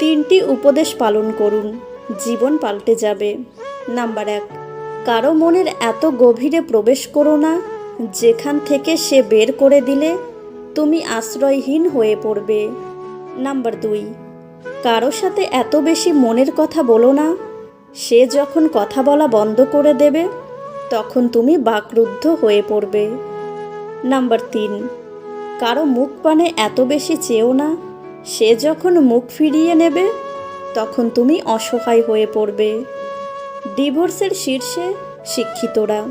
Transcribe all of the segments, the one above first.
তিনটি উপদেশ পালন করুন, জীবন পাল্টে যাবে। নাম্বার এক, কারও মনের এত গভীরে প্রবেশ করো না, যেখান থেকে সে বের করে দিলে তুমি আশ্রয়হীন হয়ে পড়বে। নাম্বার দুই, কারও সাথে এত বেশি মনের কথা বলো না, সে যখন কথা বলা বন্ধ করে দেবে, তখন তুমি বাকরুদ্ধ হয়ে পড়বে। নাম্বার তিন, কারও মুখ পানে এত বেশি চেয়েও না সে যখন মুখ ফিরিয়ে নেবে, তখন তুমি অসহায় হয়ে পড়বে। ডিভোর্সের শীর্ষে শিক্ষিতরা।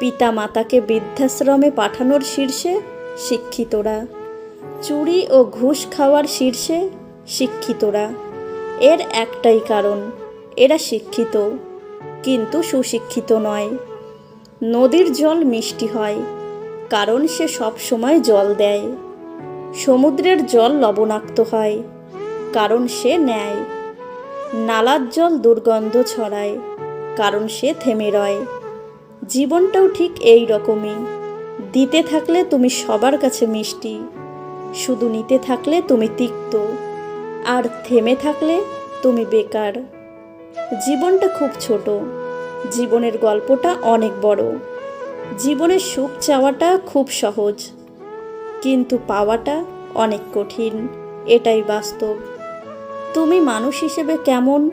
পিতা মাতাকে বৃদ্ধাশ্রমে পাঠানোর শীর্ষে শিক্ষিতরা। চুরি ও ঘুষ খাওয়ার শীর্ষে শিক্ষিতরা। এর একটাই কারণ, এরা শিক্ষিত, কিন্তু সুশিক্ষিত নয়। নদীর জল মিষ্টি হয়, কারণ সে সব সময় জল দেয়। সমুদ্রের জল লবণাক্ত হয়, কারণ সে নেয় নালার জল দুর্গন্ধ ছড়ায়, কারণ সে থেমে রয়। জীবনটাও ঠিক এই রকমই। দিতে থাকলে তুমি সবার কাছে মিষ্টি, শুধু নিতে থাকলে তুমি তিক্ত, আর থেমে থাকলে তুমি বেকার। জীবনটা খুব ছোট, জীবনের গল্পটা অনেক বড়। জীবনের সুখ চাওয়াটা খুব সহজ। কিন্তু পাওয়াটা অনেক কঠিন। এটাই বাস্তব। তুমি মানুষ হিসেবে কেমন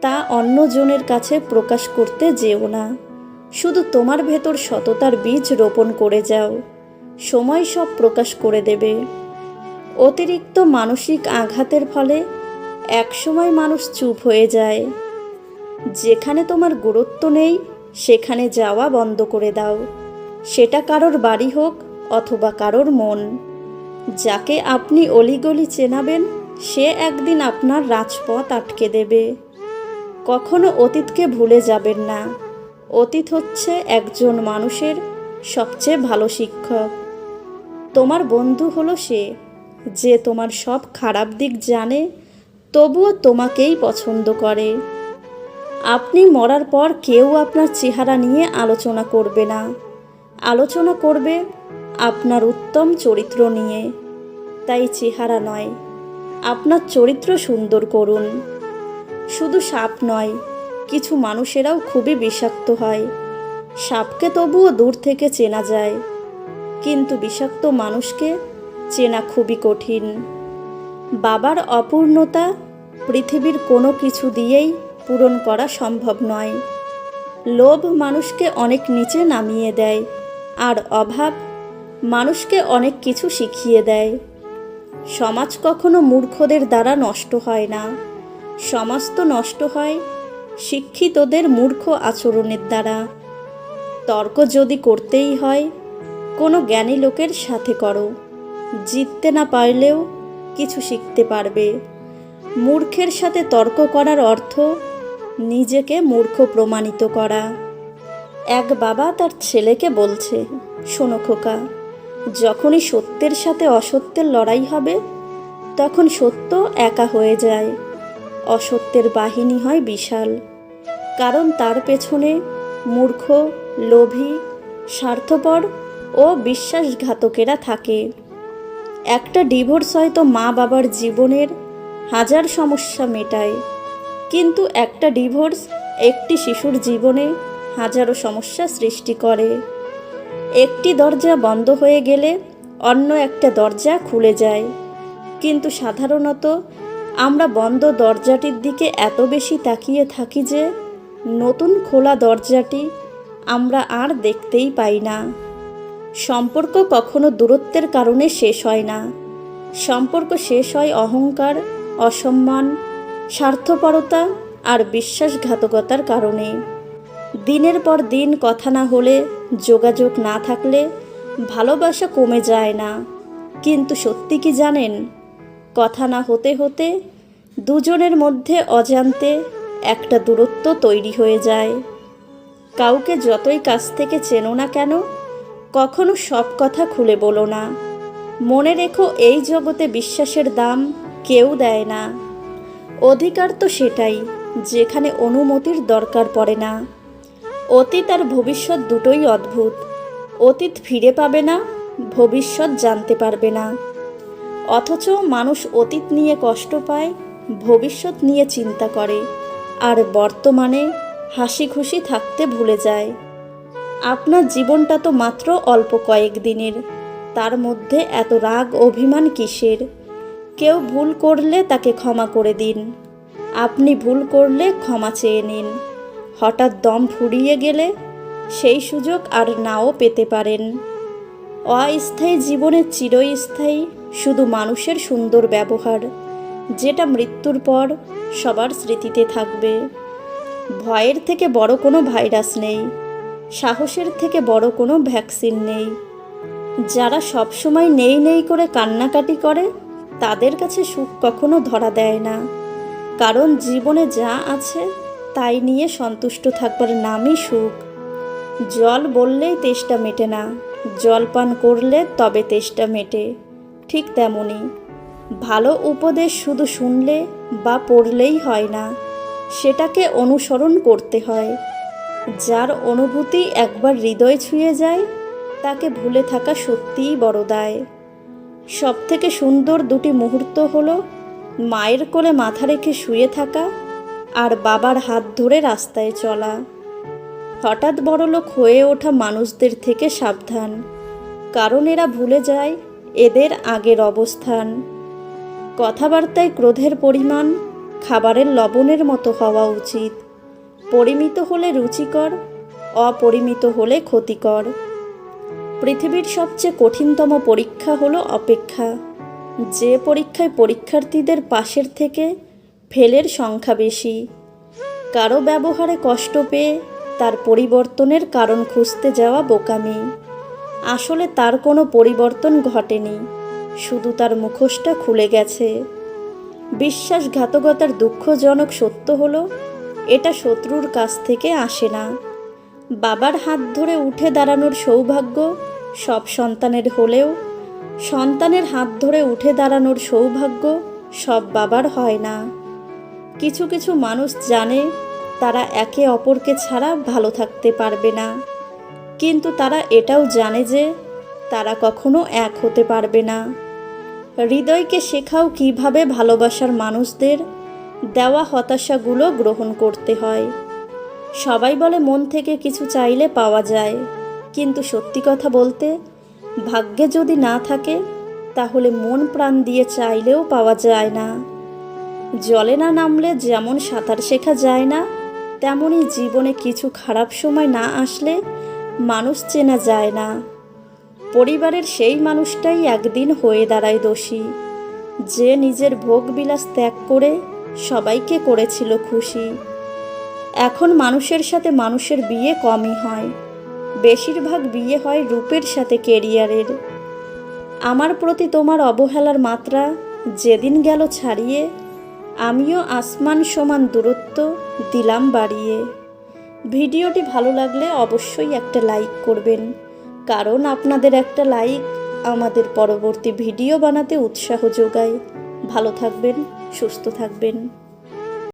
তা অন্যজনের কাছে প্রকাশ করতে যেও না। শুধু তোমার ভেতর সততার বীজ রোপণ করে যাও। সময় সব প্রকাশ করে দেবে। অতিরিক্ত মানসিক আঘাতের ফলে একসময় মানুষ চুপ হয়ে যায়। যেখানে তোমার গুরুত্ব নেই, সেখানে যাওয়া বন্ধ করে দাও। সেটা কারোর বাড়ি হোক অথবা কারোর মন। যাকে আপনি অলিগলি চেনাবেন, সে একদিন আপনার রাজপথ আটকে দেবে। কখনো অতীতকে ভুলে যাবেন না। অতীত হচ্ছে একজন মানুষের সবচেয়ে ভালো শিক্ষক। তোমার বন্ধু হলো সে, যে তোমার সব খারাপ দিক জানে, তবুও তোমাকেই পছন্দ করে। আপনি মরার পর কেউ আপনার চেহারা নিয়ে আলোচনা করবে না। আলোচনা করবে আপনার উত্তম চরিত্র নিয়ে। তাই চেহারা নয়, আপনার চরিত্র সুন্দর করুন। শুধু সাপ নয়, কিছু মানুষেরাও খুবই বিষাক্ত হয়। সাপকে তবুও দূর থেকে চেনা যায়, কিন্তু বিষাক্ত মানুষকে চেনা খুবই কঠিন। বাবার অপূর্ণতা পৃথিবীর কোনো কিছু দিয়েই পূরণ করা সম্ভব নয়। লোভ মানুষকে অনেক নিচে নামিয়ে দেয়, আর অভাব মানুষকে অনেক কিছু শিখিয়ে দেয়। সমাজ কখনো মূর্খদের দ্বারা নষ্ট হয় না। সমাজ তো নষ্ট হয় শিক্ষিতদের মূর্খ আচরণের দ্বারা। তর্ক যদি করতেই হয়, কোনো জ্ঞানী লোকের সাথে করো। জিততে না পারলেও কিছু শিখতে পারবে। মূর্খের সাথে তর্ক করার অর্থ নিজেকে মূর্খ প্রমাণিত করা। এক বাবা তার ছেলেকে বলছে, শোনো খোকা যখনই সত্যের সাথে অসত্যের লড়াই হবে, তখন সত্য একা হয়ে যায়। অসত্যের বাহিনী হয় বিশাল। কারণ তার পেছনে মূর্খ, লোভী, স্বার্থপর ও বিশ্বাসঘাতকেরা থাকে। একটা ডিভোর্স হয়তো মা বাবার জীবনের হাজার সমস্যা মেটায়, কিন্তু একটা ডিভোর্স একটি শিশুর জীবনে হাজারো সমস্যা সৃষ্টি করে। একটি দরজা বন্ধ হয়ে গেলে অন্য একটা দরজা খুলে যায়। কিন্তু সাধারণত আমরা বন্ধ দরজাটির দিকে এত বেশি তাকিয়ে থাকি যে নতুন খোলা দরজাটি আমরা আর দেখতেই পাই না। সম্পর্ক কখনো দূরত্বের কারণে শেষ হয় না। সম্পর্ক শেষ হয় অহংকার, অসম্মান, স্বার্থপরতা আর বিশ্বাসঘাতকতার কারণে। দিনের পর দিন কথা না হলে, যোগাযোগ না থাকলে ভালোবাসা কমে যায় না। কিন্তু সত্যি কি জানেন? কথা না হতে হতে দুজনের মধ্যে অজান্তে একটা দূরত্ব তৈরি হয়ে যায়। কাউকে যতই কাছ থেকে চেনো না কেন, কখনো সব কথা খুলে বলো না। মনে রেখো এই জগতে বিশ্বাসের দাম কেউ দেয় না। অধিকার তো সেটাই, যেখানে অনুমতির দরকার পড়ে না। অতীত আর ভবিষ্যৎ দুটোই অদ্ভুত। অতীত ফিরে পাবে না, ভবিষ্যৎ জানতে পারবে না। অথচ মানুষ অতীত নিয়ে কষ্ট পায়, ভবিষ্যৎ নিয়ে চিন্তা করে, আর বর্তমানে হাসি খুশি থাকতে ভুলে যায়। আপনার জীবনটা তো মাত্র অল্প কয়েক দিনের, তার মধ্যে এত রাগ অভিমান কিসের? কেউ ভুল করলে তাকে ক্ষমা করে দিন। আপনি ভুল করলে ক্ষমা চেয়ে নিন। হঠাৎ দম ফুরিয়ে গেলে সেই সুযোগ আর নাও পেতে পারেন। অস্থায়ী জীবনের চিরস্থায়ী, শুধু মানুষের সুন্দর ব্যবহার, যেটা মৃত্যুর পর সবার স্মৃতিতে থাকবে। ভয়ের থেকে বড় কোনো ভাইরাস নেই, সাহসের থেকে বড় কোনো ভ্যাকসিন নেই। যারা সবসময় নেই নেই করে কান্নাকাটি করে, তাদের কাছে সুখ কখনো ধরা দেয় না। কারণ জীবনে যা আছে তাই নিয়ে সন্তুষ্ট থাকবার নামই সুখ। জল বললেই তেষ্টা মেটে না, জল পান করলে তবে তেষ্টা মেটে, ঠিক তেমনই ভালো উপদেশ শুধু শুনলে বা পড়লেই হয় না, সেটাকে অনুসরণ করতে হয়। যার অনুভূতি একবার হৃদয় ছুঁয়ে যায়, তাকে ভুলে থাকা সত্যিই বড় দায়। সব থেকে সুন্দর দুটি মুহূর্ত হলো মায়ের কোলে মাথা রেখে শুয়ে থাকা আর বাবার হাত ধরে রাস্তায় চলা। হঠাৎ বড়লোক হয়ে ওঠা মানুষদের থেকে সাবধান, কারণ এরা ভুলে যায় এদের আগের অবস্থান। কথাবার্তায় ক্রোধের পরিমাণ, খাবারের লবণের মতো হওয়া উচিত। পরিমিত হলে রুচিকর, অপরিমিত হলে ক্ষতিকর। পৃথিবীর সবচেয়ে কঠিনতম পরীক্ষা হলো অপেক্ষা। যে পরীক্ষায় পরীক্ষার্থীদের পাশের থেকে ফেলের সংখ্যা বেশি। কারও ব্যবহারে কষ্ট পেয়ে তার পরিবর্তনের কারণ খুঁজতে যাওয়া বোকামি। আসলে তার কোনো পরিবর্তন ঘটেনি, শুধু তার মুখোশটা খুলে গেছে। বিশ্বাসঘাতকতার দুঃখজনক সত্য হলো, এটা শত্রুর কাছ থেকে আসে না। বাবার হাত ধরে উঠে দাঁড়ানোর সৌভাগ্য সব সন্তানের হলেও, সন্তানের হাত ধরে উঠে দাঁড়ানোর সৌভাগ্য সব বাবার হয় না। কিছু কিছু মানুষ জানে তারা একে অপরকে ছাড়া ভালো থাকতে পারবে না। কিন্তু তারা এটাও জানে যে তারা কখনো এক হতে পারবে না। হৃদয়কে শেখাও কীভাবে ভালোবাসার মানুষদের দেওয়া হতাশাগুলো গ্রহণ করতে হয়। সবাই বলে, মন থেকে কিছু চাইলে পাওয়া যায়। কিন্তু সত্যি কথা বলতে, ভাগ্যে যদি না থাকে, তাহলে মন প্রাণ দিয়ে চাইলেও পাওয়া যায় না। জলে না নামলে যেমন সাঁতার শেখা যায় না তেমনই জীবনে কিছু খারাপ সময় না আসলে মানুষ চেনা যায় না। পরিবারের সেই মানুষটাই একদিন হয়ে দাঁড়ায় দোষী। যে নিজের ভোগ বিলাস ত্যাগ করে সবাইকে করেছিল খুশি। এখন মানুষের সাথে মানুষের বিয়ে কমই হয়। বেশিরভাগ বিয়ে হয় রূপের সাথে কেরিয়ারের। আমার প্রতি তোমার অবহেলার মাত্রা যেদিন গেল ছাড়িয়ে আমিও আসমান সমান দূরত্ব দিলাম বাড়িয়ে। ভিডিওটি ভালো লাগলে অবশ্যই একটা লাইক করবেন, কারণ আপনাদের একটা লাইক আমাদের পরবর্তী ভিডিও বানাতে উৎসাহ যোগায়। ভালো থাকবেন, সুস্থ থাকবেন।